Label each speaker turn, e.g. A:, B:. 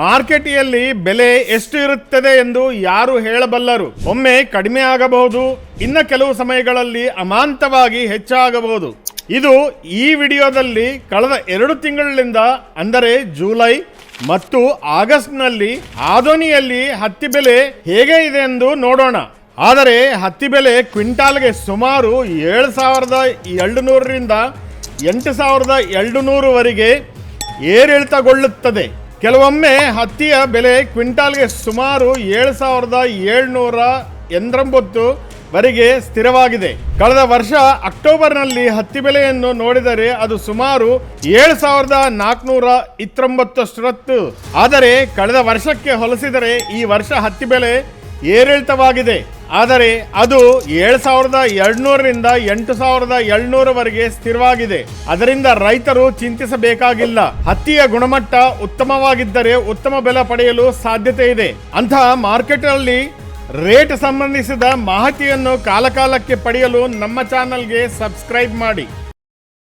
A: ಮಾರ್ಕೆಟಿಯಲ್ಲಿ ಬೆಲೆ ಎಷ್ಟು ಇರುತ್ತದೆ ಎಂದು ಯಾರು ಹೇಳಬಲ್ಲರು? ಒಮ್ಮೆ ಕಡಿಮೆ ಆಗಬಹುದು, ಇನ್ನ ಕೆಲವು ಸಮಯಗಳಲ್ಲಿ ಅಮಾಂತವಾಗಿ ಹೆಚ್ಚಾಗಬಹುದು. ಇದು ಈ ವಿಡಿಯೋದಲ್ಲಿ ಕಳೆದ ಎರಡು ತಿಂಗಳಿಂದ ಅಂದರೆ ಜುಲೈ ಮತ್ತು ಆಗಸ್ಟ್ನಲ್ಲಿ ಆದೋನಿಯಲ್ಲಿ ಹತ್ತಿ ಬೆಲೆ ಹೇಗೆ ಇದೆ ಎಂದು ನೋಡೋಣ. ಆದರೆ ಹತ್ತಿ ಬೆಲೆ ಕ್ವಿಂಟಾಲ್ಗೆ ಸುಮಾರು ಏಳು ಸಾವಿರದ ಎರಡು ನೂರರಿಂದ ಎಂಟು ಸಾವಿರದ ಎರಡು ನೂರುವರೆಗೆ ಏರಿಳಿತಗೊಳ್ಳುತ್ತದೆ. ಕೆಲವೊಮ್ಮೆ ಹತ್ತಿಯ ಬೆಲೆ ಕ್ವಿಂಟಾಲ್ಗೆ ಸುಮಾರು ಏಳು ಸಾವಿರದ ಏಳ್ನೂರ ಎಂದ್ರಂಬತ್ತು ವರೆಗೆ ಸ್ಥಿರವಾಗಿದೆ. ಕಳೆದ ವರ್ಷ ಅಕ್ಟೋಬರ್ನಲ್ಲಿ ಹತ್ತಿ ಬೆಲೆಯನ್ನು ನೋಡಿದರೆ ಅದು ಸುಮಾರು ಏಳು ಸಾವಿರದ ನಾಲ್ಕುನೂರ ಇತ್ತೊಂಬತ್ತಷ್ಟರತ್ತು ಆದರೆ ಕಳೆದ ವರ್ಷಕ್ಕೆ ಹೋಲಿಸಿದರೆ ಈ ವರ್ಷ ಹತ್ತಿ ಬೆಲೆ ಏರಿಳಿತವಾಗಿದೆ. ಆದರೆ ಅದು ಏಳು ಸಾವಿರದ ಎರಡ್ನೂರರಿಂದ ಎಂಟು ಸಾವಿರದ ಏಳ್ನೂರವರೆಗೆ ಸ್ಥಿರವಾಗಿದೆ. ಅದರಿಂದ ರೈತರು ಚಿಂತಿಸಬೇಕಾಗಿಲ್ಲ. ಹತ್ತಿಯ ಗುಣಮಟ್ಟ ಉತ್ತಮವಾಗಿದ್ದರೆ ಉತ್ತಮ ಬೆಲೆ ಪಡೆಯಲು ಸಾಧ್ಯತೆ ಇದೆ. ಅಂತಹ ಮಾರ್ಕೆಟ್ನಲ್ಲಿ ರೇಟ್ ಸಂಬಂಧಿಸಿದ ಮಾಹಿತಿಯನ್ನು ಕಾಲಕಾಲಕ್ಕೆ ಪಡೆಯಲು ನಮ್ಮ ಚಾನಲ್ಗೆ ಸಬ್ಸ್ಕ್ರೈಬ್ ಮಾಡಿ.